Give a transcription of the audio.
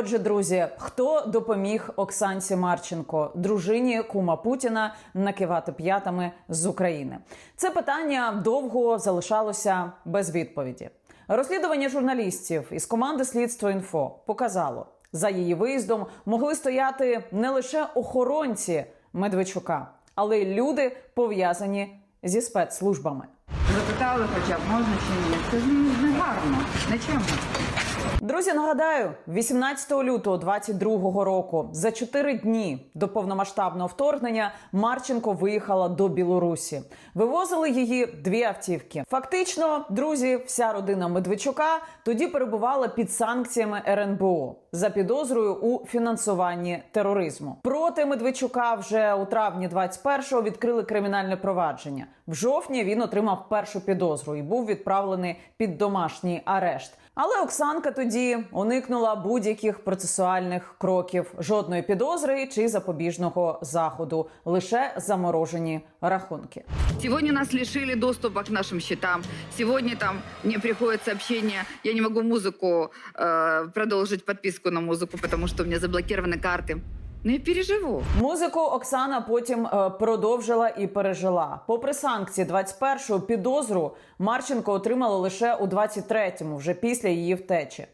Отже, друзі, хто допоміг Оксанці Марченко, дружині кума Путіна, накивати п'ятами з України? Це питання довго залишалося без відповіді. Розслідування журналістів із команди Слідство інфо показало, за її виїздом могли стояти не лише охоронці Медведчука, але й люди пов'язані зі спецслужбами. Запитали хоча б можна чи ні. Це ну, не гарно. Не чемно. Друзі, нагадаю, 18 лютого 22 року, за 4 дні до повномасштабного вторгнення, Марченко виїхала до Білорусі. Вивозили її дві автівки. Фактично, друзі, вся родина Медведчука тоді перебувала під санкціями РНБО за підозрою у фінансуванні тероризму. Проти Медведчука вже у травні 21-го відкрили кримінальне провадження. В жовтні він отримав першу підозру і був відправлений під домашній арешт. Але Оксанка тоді уникнула будь-яких процесуальних кроків, жодної підозри чи запобіжного заходу, лише заморожені рахунки. Сегодня нас лишили доступа к нашим счетам. Сегодня там мне приходит сообщение, я не могу музыку, э, продолжить подписку на музыку, потому что у меня заблокированы карты. Ну я переживу. Музику Оксана потім е, продовжила і пережила. Попри санкції 21-го підозру Марченко отримала лише у 23-му, вже після її втечі.